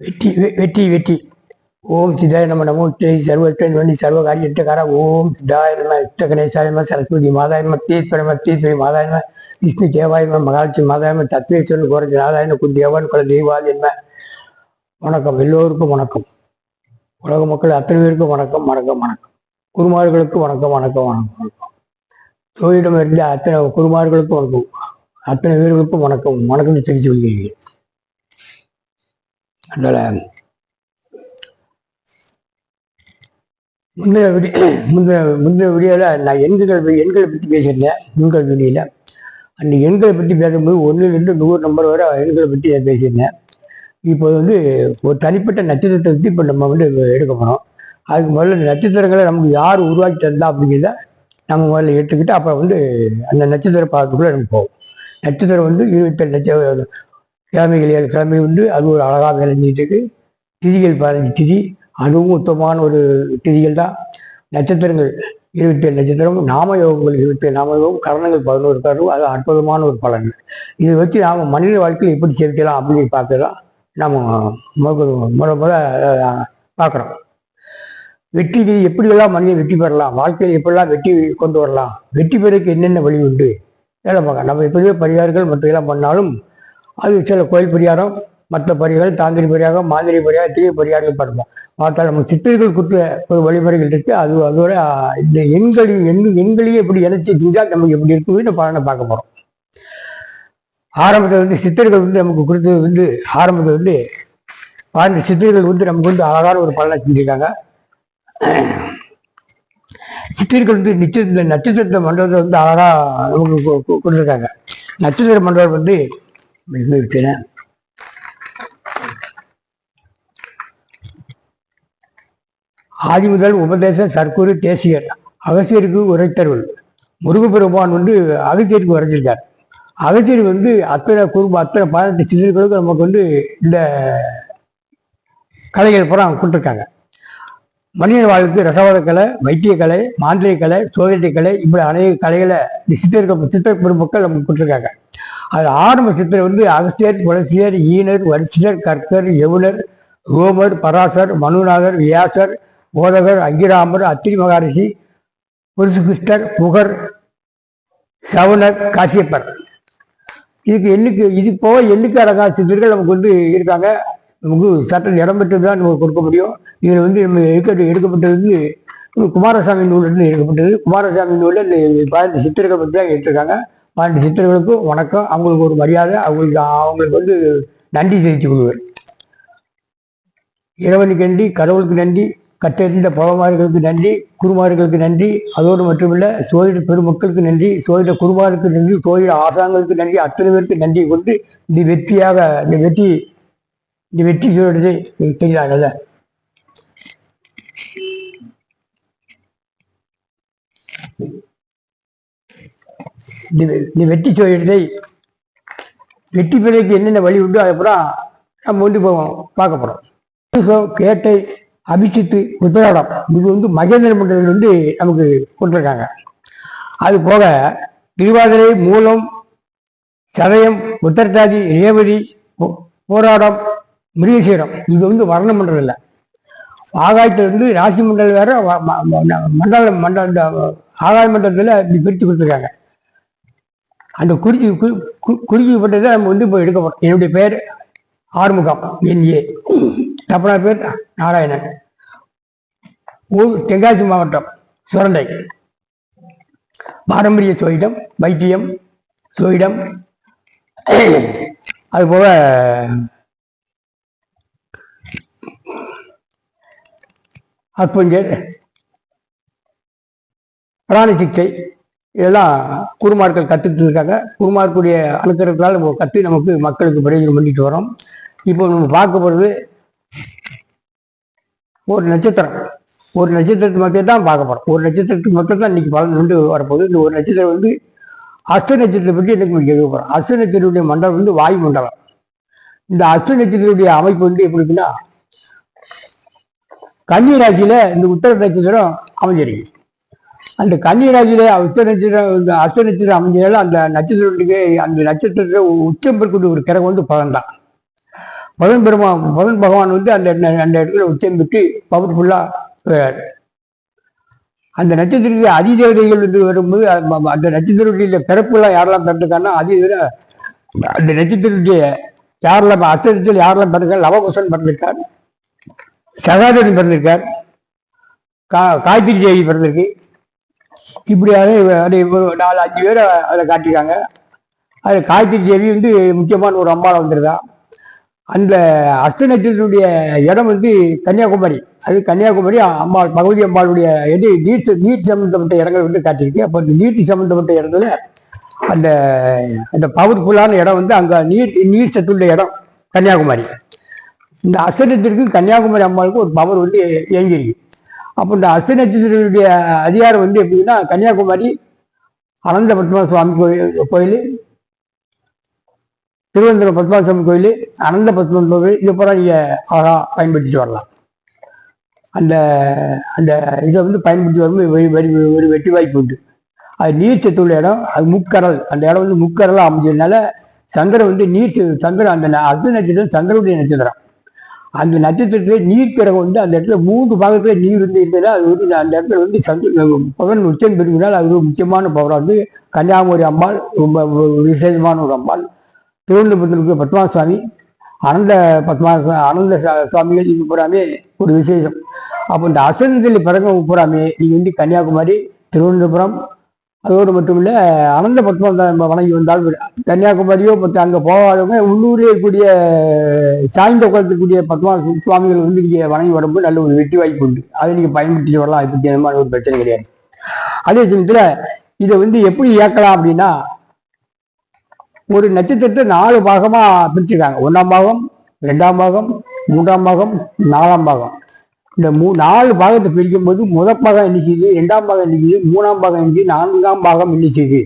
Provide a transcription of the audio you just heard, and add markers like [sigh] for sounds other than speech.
வெற்றி வெற்றி வெற்றி ஓம் சிதாய நம நமோ சர்வத்தன் வண்டி சர்வ காரியத்தக்கார ஓம் சிதாய நம இஷ்ட கணேசாயம சரஸ்வதி மாதாயம நம தீஸ்வர நம தீஸ்வரி மாதாய விஷ்ணு தேவாயம மகாலட்சுமி மாதாயம தத்வேஸ்வரன் கோரஜ நாதாயன குந்தியவன் குல தெய்வாதி என்ன வணக்கம். எல்லோருக்கும் வணக்கம். உலக மக்கள் அத்தனை பேருக்கும் வணக்கம் வணக்கம் வணக்கம். குருமார்களுக்கு வணக்கம் வணக்கம் வணக்கம் வணக்கம். ஜோதிடம் இருந்த அத்தனை குருமார்களுக்கும் வணக்கம். அத்தனை பேர்களுக்கும் வணக்கம். வணக்கம் தெரிஞ்சு கொள்கிறீர்கள். அதனால முந்தைய விடி [clears throat] முந்தைய முந்தைய வீடியோவில் நான் எண்கள் எண்களை பற்றி பேசியிருந்தேன் எண்கள் வீடியோவில் அந்த எண்களை பற்றி பேசும்போது ஒன்றுலேருந்து நூறு நம்பர் வரை எண்களை பற்றி நான் பேசியிருந்தேன். இப்போ வந்து ஒரு தனிப்பட்ட நட்சத்திரத்தை பற்றி இப்போ நம்ம வந்து எடுக்க போகிறோம் அதுக்கு முதல்ல நட்சத்திரங்களை நமக்கு யார் உருவாக்கி தந்தா அப்படிங்கிறத நம்ம முதல்ல எடுத்துக்கிட்டு அப்புறம் வந்து அந்த நட்சத்திர பாதத்துக்குள்ளே நம்ம போவோம். நட்சத்திரம் வந்து இருபத்தேழு நட்சத்திரம் கிழமைகள் ஏழு கிழமை உண்டு. அது ஒரு அழகாக விளைஞ்சிட்டு இருக்கு திதிகள் பதினஞ்சு திதி. அதுவும் உத்தமமான ஒரு திதிகள் தான். நட்சத்திரங்கள் இருபத்தேழு நட்சத்திரம். நாமயோகங்கள் இருபத்தேழு நாமயோகம். கரணங்கள் பதினோரு கரணம். அது அற்புதமான ஒரு பலன்கள். இதை வச்சு நாம் மனித வாழ்க்கையில் எப்படி சேர்க்கலாம் அப்படின்னு பார்க்கலாம் நாம் முத முறை முத பார்க்குறோம். வெற்றி எப்படியெல்லாம் மனிதன் வெற்றி பெறலாம்? வாழ்க்கையில் எப்படிலாம் வெற்றி கொண்டு வரலாம்? வெற்றி பெறக்கு என்னென்ன வழி உண்டு? வேலை பார்க்கலாம். நம்ம எப்படியோ பரிகாரங்கள் மற்ற எல்லாம் பண்ணாலும் அது சில கோயில் பரிகாரம் மற்ற பரிகாரம் தாந்திரி பரிகாரம் மாந்திரி பரிகாரம் தீய பரிகாரங்கள் பார்ப்போம் பார்த்தா நம்ம சித்தர்கள் கொடுத்த ஒரு வழிமுறைகள் இருக்கு. அது அதோட இந்த எண்களையும் எண் எண்களையும் எப்படி இணைச்சி செஞ்சால் நமக்கு எப்படி இருக்குன்னு பலனை பார்க்க போகிறோம் ஆரம்பத்தில் வந்து சித்தர்கள் வந்து நமக்கு கொடுத்தது வந்து ஆரம்பத்தில் வந்து பாருங்க சித்தர்கள் வந்து நமக்கு வந்து அழகான ஒரு பலனை செஞ்சிருக்காங்க. சித்தர்கள் வந்து நிச்சயத்தில் நட்சத்திர மண்டபத்தை வந்து அழகாக நமக்கு கொ- கொடுத்துருக்காங்க. நட்சத்திர மண்டபம் வந்து இது இருக்குன்னா, ஆதி முதல் உபதேச சர்க்குரு தேசியர் அகசியருக்கு உரைத்தருள். முருகப்பெருமான் வந்து அகசியருக்கு உரைச்சிருக்கார். அகசியர் வந்து அத்தனை குடும்பம் அத்தனை பதினெட்டு சித்தர்களுக்கு நமக்கு வந்து இந்த கலைகள் பூரா கொடுத்துருக்காங்க. மனித வாழ்வுக்கு ரசவாத கலை வைத்திய கலை கலை சோதனை கலை இப்படி அநேக கலைகளை நிசித்திருக்க சித்தர்கள் சித்தர் பெருமக்கள் நமக்கு கொடுத்துருக்காங்க. அது ஆரம்ப சித்தர் வந்து அகஸ்தியர் குலசியர் ஈனர் வரிசியர் கற்கர் யவுனர் ரோமர் பராசர் மனுநாதர் வியாசர் போதகர் அங்கிராமர் அத்திரி மகாரிஷி புருஷகிருஷ்ணர் புகர் சவுனர் காசியப்பர். இதுக்கு எண்ணுக்கு இது போக எண்ணுக்கு அடங்காத சித்தர்கள் நமக்கு வந்து இருக்காங்க? நமக்கு சட்டம் இடம்பெற்றது தான் நமக்கு கொடுக்க முடியும். இதில் வந்து நம்ம எடுக்க எடுக்கப்பட்டது வந்து குமாரசாமி நூலிருந்து எடுக்கப்பட்டது. குமாரசாமி நூலில் இந்த பதினெட்டு சித்தர்கள் பற்றி தான் எடுத்திருக்காங்க. பன்னெண்டு சித்திரர்களுக்கும் வணக்கம். அவங்களுக்கு ஒரு மரியாதை. அவங்களுக்கு அவங்களுக்கு வந்து நன்றி தெரிவித்துக் கொள்வேன் இறைவனுக்கு நன்றி கடவுளுக்கு நன்றி கற்றறிந்த பவமார்களுக்கு நன்றி குருமார்களுக்கு நன்றி. அதோடு மட்டுமில்ல சோதிட பெருமக்களுக்கு நன்றி சோதிட குருமாருக்கு நன்றி சோதிட ஆசாங்களுக்கு நன்றி அத்தனை பேருக்கு நன்றி கொண்டு இந்த வெற்றியாக இந்த வெற்றி இந்த வெற்றி சொல்றது தெரியாங்கல்ல இந்த வெற்றி சொல்லிடுதை வெற்றி பெறதுக்கு என்னென்ன வழி உண்டோ அதுக்கப்புறம் நம்ம வந்து பார்க்க போறோம். கேட்டை அபிஷித்து உத்தரவாடம் இது வந்து மகேந்திர மண்டலத்தில் வந்து நமக்கு கொடுத்துருக்காங்க. அது போக திருவாதிரை மூலம் சதயம் உத்தரட்டாதி ரேவதி போ- போராடம் மிருகசீரம். இது வந்து வர்ண மண்டலம் இல்லை. ஆகாயத்திலிருந்து ராசி மண்டலம் வேற மண்டல மண்டல மண்டலம் இந்த ஆகாய மண்டலத்தில் இப்படி பிரித்து கொடுத்துருக்காங்க. அந்த குறிச்சி கு- கு- குறிக்கப்பட்டதை நம்ம வந்து இப்போ எடுக்க போகிறோம் என்னுடைய பேர் ஆறுமுகம் என் ஏ. தப்பனா பேர் நாராயணன். ஊர் தென்காசி மாவட்டம் சுரண்டை. பாரம்பரிய சோயிடம் வைத்தியம் சோயிடம் அதுபோக அற்புஞ்சர் பிராண சிகிச்சை இதெல்லாம் குருமார்கள் கற்றுக்கிட்டு இருக்காங்க. குருமார்களுடைய அனுக்கிறதுனால நம்ம கற்று நமக்கு மக்களுக்கு பிரயோஜனம் பண்ணிட்டு வரோம். இப்போ நம்ம பார்க்க போகிறது ஒரு நட்சத்திரம். ஒரு நட்சத்திரத்தை மட்டும் தான் பார்க்க போகிறோம் ஒரு நட்சத்திரத்துக்கு மட்டும் தான் இன்னைக்கு பலன் வந்து வரப்போகுது. இந்த ஒரு நட்சத்திரம் வந்து அஸ்த நட்சத்திரத்தை பற்றி எனக்கு இங்கே எழுத போகிறோம் அஸ்த நட்சத்திரத்துடைய மண்டலம் வந்து வாயு மண்டலம். இந்த அஸ்த நட்சத்திரத்துடைய அமைப்பு வந்து எப்படி இருக்குன்னா கன்னி ராசியில இந்த உத்தர நட்சத்திரம் அமைஞ்சிருக்கு. அந்த கன்னி ராசியில உத்தர நட்சத்திரம் இந்த அஸ்த நட்சத்திரம் அமைஞ்சதால அந்த நட்சத்திரத்துக்கு அந்த நட்சத்திரத்துல உச்சம் பெறக்கூடிய ஒரு கிரகம் வந்து பலன் தான். பதன் பெருமா பதன் பகவான் வந்து அந்த அந்த இடத்துல உச்சம் பெற்று பவர்ஃபுல்லாக அந்த நட்சத்திரத்தில் அதிதேவதைகள் வந்து வரும்போது அந்த- அந்த நட்சத்திரத்துடைய பிறப்புலாம் யாரெல்லாம் பிறந்திருக்காங்கன்னா அதிதேவ அந்த நட்சத்திரத்துடைய யாரெல்லாம் அஸ்தத்தில் யாரெல்லாம் பிறந்திருக்கார் லவகுசன் பிறந்திருக்காரு. சகாதரன் பிறந்திருக்கார். கா காய்கறி தேவி பிறந்திருக்கு. இப்படியாக ஒரு நாலு அஞ்சு பேரை அதில் காட்டியிருக்காங்க. அது காய்கறி தேவி வந்து முக்கியமான ஒரு அம்பாள் வந்துருதா அந்த அஸ்த நட்சத்திரத்துடைய இடம் வந்து கன்னியாகுமரி. அது கன்னியாகுமரி அம்பாள் பகவதி அம்பாளுடைய எது நீர் நீட் சம்மந்தப்பட்ட சம்பந்தப்பட்ட இடங்கள் வந்து காட்டியிருக்கு. அப்போ இந்த நீட் சம்பந்தப்பட்ட இடத்துல அந்த அந்த பவர்ஃபுல்லான இடம் வந்து அங்கே நீர் நீர் சத்துள்ள இடம் கன்னியாகுமரி. இந்த அஸ்த கன்னியாகுமரி அம்மாவுக்கு ஒரு பவர் வந்து இயங்கியிருக்கு. அப்போ இந்த அஸ்த அதிகாரம் வந்து எப்படின்னா கன்னியாகுமரி அனந்த பத்மநாப சுவாமி கோயில் கோயில் திருவனந்தபுரம் பத்மநாபசாமி கோயில் அனந்த பத்மநாப கோயில் இது பூரா நீங்கள் அழகாக பயன்படுத்திட்டு வரலாம். அந்த அந்த இதை வந்து பயன்படுத்தி வரும்போது வெ- ஒரு வெட்டி வாய்ப்பு உண்டு. அது நீர் சத்து உள்ள இடம் அது முக்கடல் அந்த இடம் வந்து முக்கடலாக அமைஞ்சதுனால சந்திரன் வந்து நீர் சத்து- சந்திரன் அந்த அர்த்த நட்சத்திரம் சந்திரனுடைய நட்சத்திரம். அந்த நட்சத்திரத்திலே நீர் கிரகம் வந்து அந்த இடத்துல மூன்று பாகத்தில் நீர் வந்து இருந்ததுன்னா அது வந்து அந்த இடத்துல வந்து சந்திர பகன் உச்சம் பெறுவதால் அது ஒரு முக்கியமான பவராக வந்து கன்னியாகுமரி அம்பாள் ரொம்ப விசேஷமான ஒரு அம்பாள் திருவனந்தபுரத்திற்கு பத்மா சுவாமி அனந்த பத்மா அனந்த சுவாமிகள் இது பூராமே ஒரு விசேஷம். அப்போ இந்த அசனத்தில் பிறகு பூராமே நீங்கள் வந்து கன்னியாகுமரி திருவனந்தபுரம் அதோடு மட்டும் இல்லை அனந்த பத்மா நம்ம வணங்கி வந்தால் கன்னியாகுமரியோ மற்ற அங்கே போகாதவங்க உள்ளூரில் இருக்கக்கூடிய சாய்ந்த குளத்துக்கூடிய பத்மா சுவாமிகள் வந்து இங்கே வணங்கி வரும்போது நல்ல ஒரு வெற்றி வாய்ப்பு உண்டு. அதை நீங்கள் பயன்படுத்தி வரலாம் அதை பற்றி ஒரு பிரச்சனை கிடையாது. அதே சமயத்தில் இதை வந்து எப்படி இயக்கலாம் அப்படின்னா ஒரு நட்சத்திரத்தை நாலு பாகமாக பிரிச்சுருக்காங்க. ஒன்றாம் பாகம் ரெண்டாம் பாகம் மூன்றாம் பாகம் நாலாம் பாகம். இந்த மூ நாலு பாகத்தை பிரிக்கும் போது முதல் பாகம் என்ன செய்யுது? ரெண்டாம் பாகம் என்ன செய்யுது? மூணாம் பாகம் என்ன செய்யுது? நான்காம் பாகம் என்ன செய்யுது?